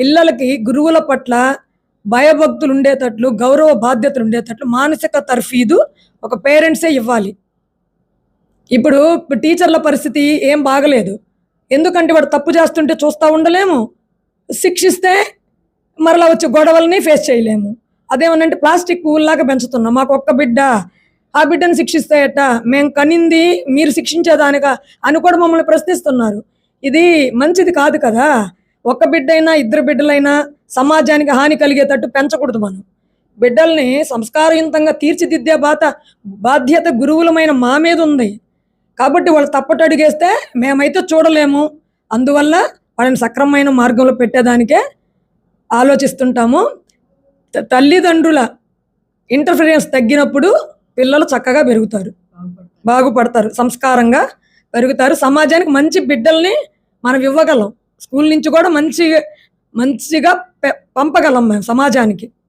పిల్లలకి గురువుల పట్ల భయభక్తులు ఉండేటట్లు గౌరవ బాధ్యతలు ఉండేటట్లు మానసిక తర్ఫీదు ఒక పేరెంట్సే ఇవ్వాలి. ఇప్పుడు టీచర్ల పరిస్థితి ఏం బాగలేదు. ఎందుకంటే వాడు తప్పు చేస్తుంటే చూస్తూ ఉండలేము. శిక్షిస్తే మరలా వచ్చే గొడవల్ని ఫేస్ చేయలేము. అదేమనంటే ప్లాస్టిక్ పువ్వుల్లాగా పెంచుతున్నాం. మాకు ఒక్క బిడ్డ ఆ బిడ్డను శిక్షిస్తే ఎట్టా? మేము కనింది మీరు శిక్షించేదానిగా అని కూడా మమ్మల్ని ప్రశ్నిస్తున్నారు. ఇది మంచిది కాదు కదా? ఒక్క బిడ్డైనా ఇద్దరు బిడ్డలైనా సమాజానికి హాని కలిగేటట్టు పెంచకూడదు మనం. బిడ్డల్ని సంస్కారయుతంగా తీర్చిదిద్దే బాత బాధ్యత గురువులమైన మా మీద ఉంది. కాబట్టి వాళ్ళు తప్పట అడిగేస్తే మేమైతే చూడలేము. అందువల్ల వాళ్ళని సక్రమమైన మార్గంలో పెట్టేదానికే ఆలోచిస్తుంటాము. తల్లిదండ్రుల ఇంటర్ఫిరెన్స్ తగ్గినప్పుడు పిల్లలు చక్కగా పెరుగుతారు. బాగుపడతారు సంస్కారంగా పెరుగుతారు. సమాజానికి మంచి బిడ్డల్ని మనం ఇవ్వగలం. స్కూల్ నుంచి కూడా మంచి మంచిగా పంపగలం మేము సమాజానికి.